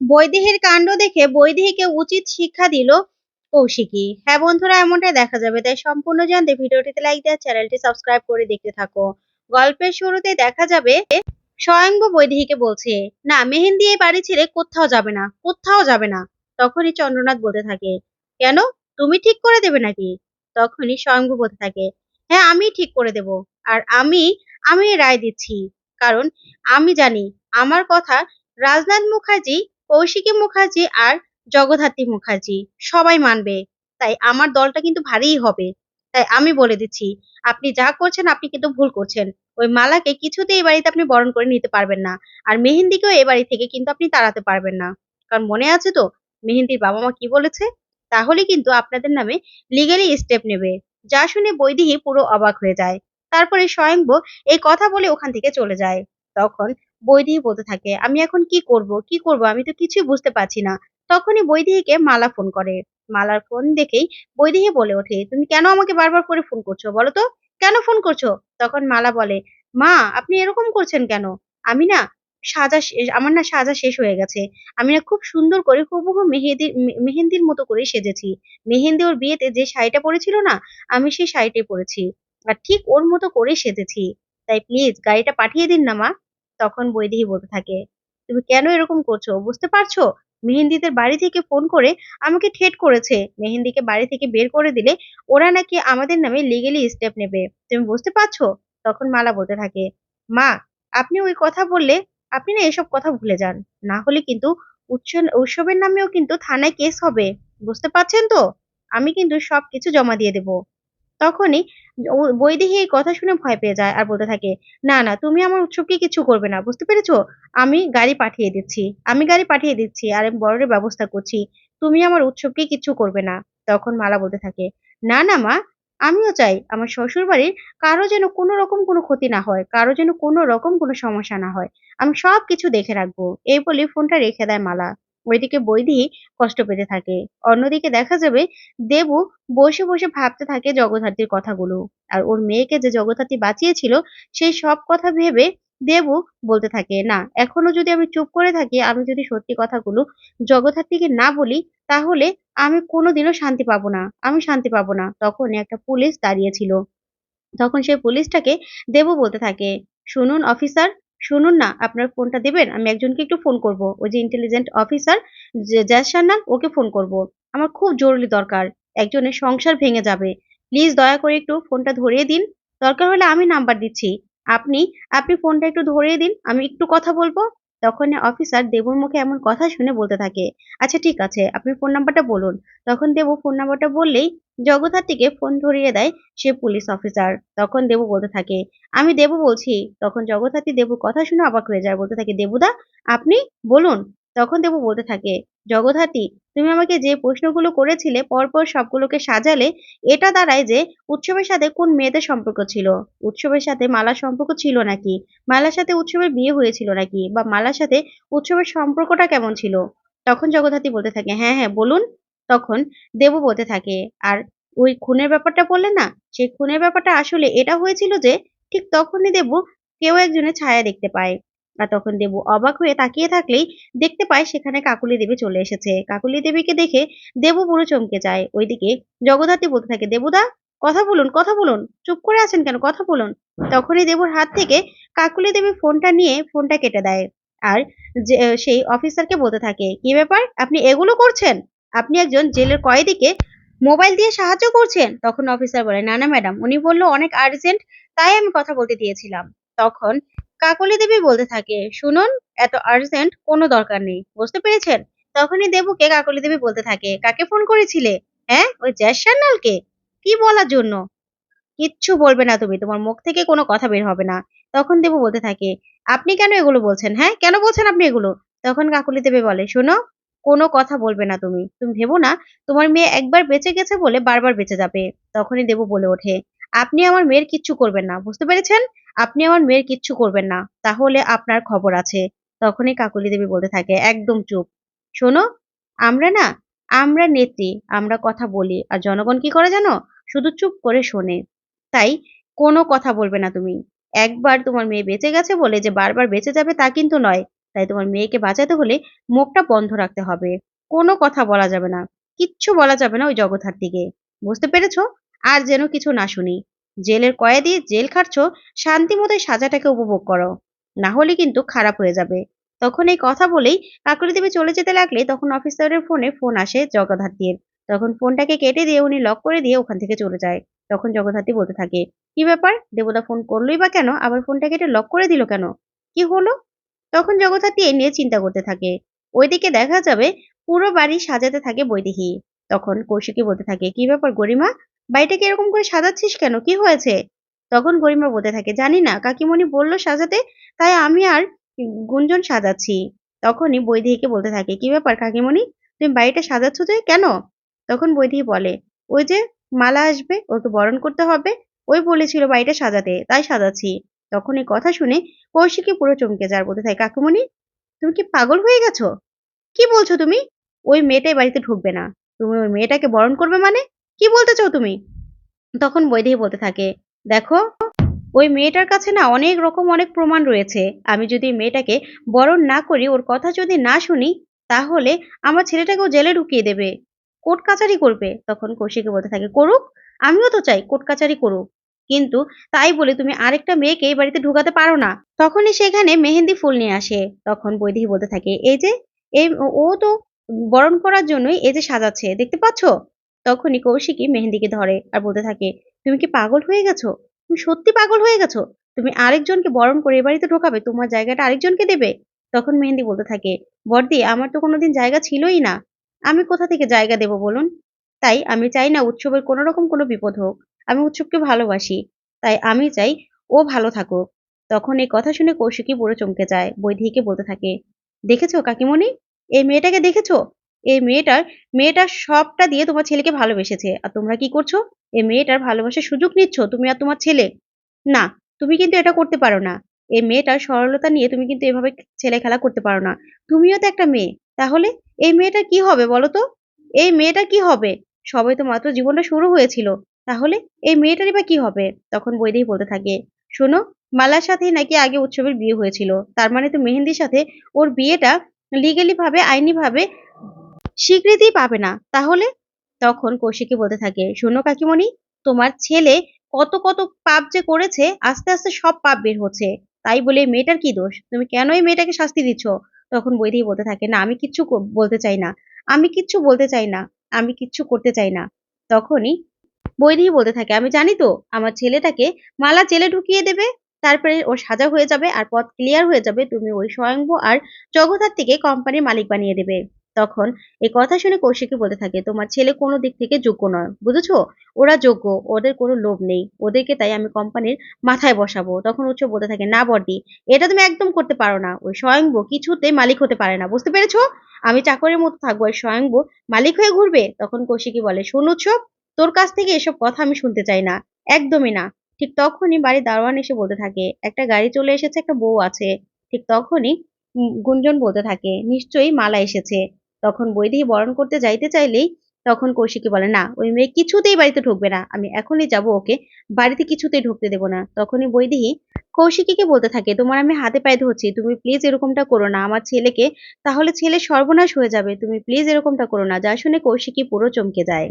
বৈদেহীর কাণ্ড দেখে বৈদেহীকে উচিত শিক্ষা দিল কৌশিকী। হ্যাঁ বন্ধুরা, এমনটাই দেখা যাবে। তাই সম্পূর্ণ জানতে ভিডিওটিতে লাইক দেওয়া, চ্যানেলটি সাবস্ক্রাইব করে দেখতে থাকো। গল্পের শুরুতে দেখা যাবে স্বয়ংভু বৈদেহীকে বলছে, না, মেহেন্দি এই বাড়ি ছেড়ে কোথাও যাবে না, কোথাও যাবে না। তখনই চন্দ্রনাথ বলতে থাকে, কেন? তুমি ঠিক করে দেবে নাকি? তখনই স্বয়ংভু বলতে থাকে হ্যাঁ আমি ঠিক করে দেব। আর আমি আমি রায় দিচ্ছি। কারণ আমি জানি, আমার কথা রাজনাথ মুখার্জি কৌশিকী মুখার্জি আর জগদ্ধাত্রী মুখার্জি সবাই মানবে। তাই আমার দলটা কিন্তু ভারীই হবে। তাই আমি বলে দিচ্ছি, আপনি যা করছেন আপনি কিন্তু ভুল করছেন। ওই মালাকে কিছুতেই এই বাড়িতে আপনি বরণ করে নিতে পারবেন না। আর মেহেন্দিকেও এই বাড়ি থেকে কিন্তু আপনি তাড়াতে পারবেন না। কারণ মনে আছে তো, মেহেন্দির বাবা মা কি বলেছে? তাহলে কিন্তু আপনাদের নামে লিগালি স্টেপ নেবে। যা শুনে বৈদেহী পুরো অবাক হয়ে যায়। তারপরে স্বয়ংভু এই কথা বলে ওখান থেকে চলে যায়। তখন বৈদেহী বলতে থাকে, আমি এখন কি করব? কি করব? আমি তো কিছুই বুঝতে পারছি না। তখনই বৈদেহীকে মালা ফোন করে। মালার ফোন দেখেই বৈদেহী বলে ওঠে, তুমি কেন আমাকে বারবার করে ফোন করছ? বলো তো, কেন ফোন করছ? তখন মালা বলে, মা, আপনি এরকম করছেন কেন? আমি না সাজা আমার না সাজা শেষ হয়ে গেছে। আমি না খুব সুন্দর করে হুবহু মেহেদির মে- মেহেন্দির মতো করে সেজেছি। মেহেন্দি ওর বিয়েতে যে শাড়িটা পরেছিল না, আমি সেই শাড়িটাই পরেছি। আর ঠিক ওর মতো করে সেজেছি। তাই প্লিজ গাড়িটা পাঠিয়ে দিন না মা। তখন বৈদেহী বলতে থাকে, তুমি কেন এরকম করছ? বুঝতে পারছ? মেহেন্দিদের বাড়ি থেকে ফোন করে আমাকে ঠেট করেছে। মেহেন্দিকে বাড়ি থেকে বের করে দিলে ওরা নাকি আমাদের নামে লিগেলি স্টেপ নেবে। তুমি বুঝতে পারছ? তখন মালা বলতে থাকে, মা, আপনি ওই কথা বললে আপনি না এসব কথা ভুলে যান। না হলে কিন্তু উৎসব উৎসবের নামেও কিন্তু থানায় কেস হবে। বুঝতে পারছেন তো? আমি কিন্তু সব কিছু জমা দিয়ে দেব। তখনই বৈদেহী এই কথা শুনে ভয় পেয়ে যায় আর বলতে থাকে, না না, তুমি আমার উৎসবকে কিছু করবে না, বুঝতে পেরেছ? আমি গাড়ি পাঠিয়ে দিচ্ছি, আমি গাড়ি পাঠিয়ে দিচ্ছি আর আমি বরের ব্যবস্থা করছি, তুমি আমার উৎসবকে কিছু করবে না। তখন মালা বলতে থাকে, না না, মা, আমিও চাই, আমার শ্বশুর বাড়ির কারও যেন কোনো রকম কোনো ক্ষতি না হয়, কারও যেন কোনো রকম কোনো সমস্যা না হয়, আমি সব কিছু দেখে রাখব। এই বলে ফোনটা রেখে দেয় মালা। ওইদিকে বৈদেহী কষ্ট পেতে থাকে। অন্যদিকে দেখা যাবে দেবু বসে বসে ভাবতে থাকে জগদ্ধাত্রীর কথাগুলো। আর ওর মেয়েকে যে জগদ্ধাত্রী বাঁচিয়েছিল, সেই সব কথা ভেবে দেবু বলতে থাকে, না, এখনও যদি আমি চুপ করে থাকি, আমি যদি সত্যি কথাগুলো জগদ্ধাত্রীকে না বলি, তাহলে আমি কোনোদিনও শান্তি পাবো না, আমি শান্তি পাবো না। তখন একটা পুলিশ দাঁড়িয়েছিল তখন সেই পুলিশটাকে দেবু বলতে থাকে, শুনুন, অফিসার শুনুন না, আপনার ফোনটা দেবেন, আমি একজনকে একটু ফোন করব। ওই যে ইন্টেলিজেন্ট অফিসার জ্যাজ সান্যাল, ওকে ফোন করব। আমার খুব জরুরি দরকার, একজনের সংসার ভেঙে যাবে। প্লিজ দয়া করে একটু ফোনটা ধরিয়ে দিন। দরকার হলে আমি নাম্বার দিচ্ছি। আপনি আপনি ফোনটা একটু ধরিয়ে দিন, আমি একটু কথা বলব। তখন অফিসার দেবুর মুখে এমন কথা শুনে বলতে থাকে আচ্ছা ঠিক আছে, আপনি ফোন নাম্বারটা বলুন। তখন দেবু ফোন নাম্বারটা বললেই জগদ্ধাত্রীকে ফোন ধরিয়ে দেয় সে পুলিশ অফিসার তখন দেবু বলতে থাকে, আমি দেবু বলছি। তখন জগদ্ধাত্রী দেবু কথা শুনে অবাক হয়ে যায়, বলতে থাকে, দেবুদা, আপনি বলুন। তখন দেবু বলতে থাকে, জগদ্ধাত্রী, তুমি আমাকে যে প্রশ্নগুলো করেছিলে, পরপর সবগুলোকে সাজালে, এটা দাঁড়ায় যে উৎসবের সাথে কোন মেয়েদের সম্পর্ক ছিল? উৎসবের সাথে মালার সম্পর্ক ছিল নাকি? মালার সাথে উৎসবের বিয়ে হয়েছিল নাকি? বা মালার সাথে উৎসবের সম্পর্কটা কেমন ছিল? তখন জগদ্ধাত্রী বলতে থাকে হ্যাঁ হ্যাঁ বলুন। তখন দেবু বলতে থাকে, আর ওই খুনের ব্যাপারটা বললে না? সেই খুনের ব্যাপারটা আসলে এটা হয়েছিল যে, ঠিক তখনই দেবু কেউ একজনের ছায়া দেখতে পায়। আর তখন দেবু অবাক হয়ে তাকিয়ে থাকলেই দেখতে পায় সেখানে কাকুলি দেবী চলে এসেছে। কাকুলি দেবীকে দেখে দেবু পুরো চমকে যায়। ওইদিকে জগদ্ধাত্রী বলতে থাকে দেবুদা কথা বলুন কথা বলুন। চুপ করে আছেন কেন? কথা বলুন। তখনই দেবুর হাত থেকে কাকুলি দেবী ফোনটা নিয়ে ফোনটা কেটে দেয়। আর সেই অফিসারকে বলতে থাকে, কি ব্যাপার? আপনি এগুলো করছেন? আপনি একজন জেলের কয়েদিকে মোবাইল দিয়ে সাহায্য করছেন? তখন অফিসার বলে, না না ম্যাডাম উনি বলল, অনেক আর্জেন্ট তাই আমি কথা বলতে দিয়েছিলাম। তখন কাকলি দেবী বলতে থাকে, শুনুন, এত আর্জেন্ট কোনো দরকার নেই। বুঝতে পেরেছেন? তখনই দেবুকে কাকলি দেবী বলতে থাকে, কাকে ফোন করেছিলে? হ্যাঁ ওই জ্যাস কি বলার জন্য? কিচ্ছু বলবে না তুমি, তোমার মুখ থেকে কোনো কথা বের হবে না। তখন দেবু বলতে থাকে, আপনি কেন এগুলো বলছেন হ্যাঁ? কেন বলছেন আপনি এগুলো? তখন কাকুলি দেবী বলে, শোনো কোনো কথা বলবে না তুমি। তুমি ভেবো না, তোমার মেয়ে একবার বেঁচে গেছে বলে বারবার বেঁচে যাবে, তখনই দেবু বলে ওঠে। আপনি আমার মেয়ের কিচ্ছু করবেন না, বুঝতে পেরেছেন? আপনি আমার মেয়ের কিচ্ছু করবেন না, তাহলে আপনার খবর আছে। তখনই কাকুলি দেবী বলতে থাকে, একদম চুপ। শোনো, আমরা না, আমরা নেত্রী, আমরা কথা বলি, আর জনগণ কি করে জানো? শুধু চুপ করে শোনে। তাই কোনো কথা বলবে না তুমি। একবার তোমার মেয়ে বেঁচে গেছে বলে যে বারবার বেঁচে যাবে তা কিন্তু নয় তাই তোমার মেয়েকে বাঁচাতে হলে মুখটা বন্ধ রাখতে হবে। কোনো কথা বলা যাবে না। কিচ্ছু বলা যাবে না ওই জগদ্ধাত্রীকে। বুঝতে পেরেছ? আর যেন কিছু না শুনি। জেলের কয়েদি জেল খাটছো, শান্তি মতো সাজাটাকে উপভোগ করো। না হলে কিন্তু খারাপ হয়ে যাবে। তখন এই কথা বলেই কাকুলি দেবী চলে যেতে লাগলে তখন অফিসারের ফোনে ফোন আসে জগদ্ধাত্রীর। তখন ফোনটাকে কেটে দিয়ে উনি লক করে দিয়ে ওখান থেকে চলে যায়। তখন জগদ্ধাত্রী বলতে থাকে, কি ব্যাপার? দেবতা ফোন করলোই বা কেন? আবার ফোনটা কেটে লক করে দিল কেন? কি হলো? তখন জগদ্ধাত্রী এ নিয়ে চিন্তা করতে থাকে। ওইদিকে দেখা যাবে পুরো বাড়ি সাজাতে থাকে বৈদেহী। তখন কৌশিকী বলতে থাকে, কি ব্যাপার গরিমা? বাড়িটাকে এরকম করে সাজাচ্ছিস কেন? কি হয়েছে? তখন গরিমা বলতে থাকে, জানি না, কাকিমণি বলল সাজাতে, তাই আমি আর গুঞ্জন সাজাচ্ছি। তখনই বৈদেহীকে বলতে থাকে, কি ব্যাপার কাকিমণি? তুমি বাড়িটা সাজাচ্ছ যে, কেন? তখন বৈদেহী বলে, ওই যে মালা আসবে, ওকে বরণ করতে হবে। ওই বলেছিল বাড়িটা সাজাতে, তাই সাজাচ্ছি। তখন এই কথা শুনে কৌশিকী পুরো চমকে যার বলতে থাকে। কাকুমণি, তুমি কি পাগল হয়ে গেছো? কি বলছো তুমি? ওই মেয়েটাই বাড়িতে ঢুকবে না। তুমি ওই মেয়েটাকে বরণ করবে মানে? কি বলতে চাও তুমি? তখন বৈদেহী বলতে থাকে, দেখো, ওই মেয়েটার কাছে না অনেক রকম অনেক প্রমাণ রয়েছে। আমি যদি মেয়েটাকে বরণ না করি, ওর কথা যদি না শুনি, তাহলে আমার ছেলেটাকেও জেলে ঢুকিয়ে দেবে। কোর্ট কাচারি করবে। তখন কৌশিকে বলতে থাকে, করুক, আমিও তো চাই কোর্ট কাচারি করুক। কিন্তু তাই বলে তুমি আরেকটা মেয়েকে এই বাড়িতে ঢুকাতে পারো না। তখনই সেখানে মেহেন্দি ফুল নিয়ে আসে। তখন বৈদেহী বলতে থাকে, এই যে, এই ও তো বরণ করার জন্যই এই যে সাজাচ্ছে, দেখতে পাচ্ছ? তখনই কৌশিকী মেহেন্দিকে ধরে আর বলতে থাকে, তুমি কি পাগল হয়ে গেছো? তুমি সত্যি পাগল হয়ে গেছো? তুমি আরেকজনকে বরণ করে এ বাড়িতে ঢোকাবে, তোমার জায়গাটা আরেকজনকে দেবে? তখন মেহেন্দি বলতে থাকে, বর্দি, আমার তো কোনোদিন জায়গা ছিলই না। আমি কোথা থেকে জায়গা দেব বলুন? তাই আমি চাই না উৎসবের কোনো রকম কোনো বিপদ হোক। আমি উৎসবকে ভালোবাসি, তাই আমি চাই ও ভালো থাকুক। তখন এই কথা শুনে কৌশিকী পুরো চমকে যায় বৈদেহীকে বলতে থাকে, দেখেছ কাকিমণি? এই মেয়েটাকে দেখেছ? এই মেয়েটার মেয়েটার সবটা দিয়ে তোমার ছেলেকে ভালোবেসেছে। আর তোমরা কি করছ? এই মেয়েটার ভালোবাসার সুযোগ নিচ্ছ, তুমি আর তোমার ছেলে? না, তুমি কিন্তু এটা করতে পারো না। এই মেয়েটার সরলতা নিয়ে তুমি কিন্তু এভাবে ছেলে খেলা করতে পারো না। তুমিও তো একটা মেয়ে, তাহলে এই মেয়েটা কি হবে বলো তো? এই মেয়েটা কি হবে? সবাই তো মাত্র জীবনটা শুরু হয়েছিল। তাহলে এই মেয়েটারই বা কি হবে? তখন বৈদেহী বলতে থাকে, শোনো, মালার সাথেই নাকি আগে উৎসবের বিয়ে হয়েছিল। তার মানে তো মেহেন্দির সাথে ওর বিয়েটা লিগেলি ভাবে আইনি ভাবে স্বীকৃতি পাবে না। তাহলে? তখন কৌশিকী বলতে থাকে, শোনো কাকিমণি, তোমার ছেলে কত কত পাপ যে করেছে, আস্তে আস্তে সব পাপ বের হচ্ছে। তাই বলে মেয়েটার কি দোষ? তুমি কেন এই মেয়েটাকে শাস্তি দিচ্ছ? তখন বৈদেহী বলতে থাকে, না, আমি কিচ্ছু বলতে চাই না। আমি কিচ্ছু বলতে চাই না। আমি কিচ্ছু করতে চাই না। তখনই বৈদেহী বলতে থাকে। আমি জানি তো, আমার ছেলেটাকে মালা জেলে ঢুকিয়ে দেবে, তারপরে ওর সাজা হয়ে যাবে আর পথ ক্লিয়ার হয়ে যাবে, তুমি ওই স্বয়ংভূ আর জগদ্ধাত্রীকে কোম্পানির মালিক বানিয়ে দেবে। তখন এই কথা শুনে কৌশিকী বলতে থাকে, তোমার ছেলে কোনো দিক থেকে যোগ্য নয়, বুঝেছ? ওরা যোগ্য, ওদের কোনো লোভ নেই। ওদেরকে তাই আমি কোম্পানির মাথায় বসাবো। তখন উচ্চ বলতে থাকে, না বর্দি, এটা তুমি একদম করতে পারো না। ওই স্বয়ংভূ কিছুতে মালিক হতে পারে না, বুঝতে পেরেছ? আমি চাকরের মতো থাকব আর স্বয়ংভূ মালিক হয়ে ঘুরবে? তখন কৌশিকী বলে, শোন উৎসব তোর কাছ থেকে এসব কথা আমি শুনতে চাই না, একদমই না। ঠিক তখনই বাড়ির দারোয়ান এসে বলতে থাকে, একটা গাড়ি চলে এসেছে, একটা বউ আছে। ঠিক তখনই গুঞ্জন বলতে থাকে, নিশ্চয়ই মালা এসেছে। তখন বৈদেহী বরণ করতে যাইতে চাইলেই তখন কৌশিকী বলে, না, ওই মেয়ে কিছুতেই বাড়িতে ঢুকবে না, আমি এখনই যাব ওকে, বাড়িতে কিছুতেই ঢুকতে দেবো না। তখনই বৈদেহী কৌশিকীকে বলতে থাকে, তোমার আমি হাতে পায়ে ধরছি, তুমি প্লিজ এরকমটা করো না, আমার ছেলেকে, তাহলে ছেলে সর্বনাশ হয়ে যাবে, তুমি প্লিজ এরকমটা করো না। যা শুনে কৌশিকী পুরো চমকে যায়।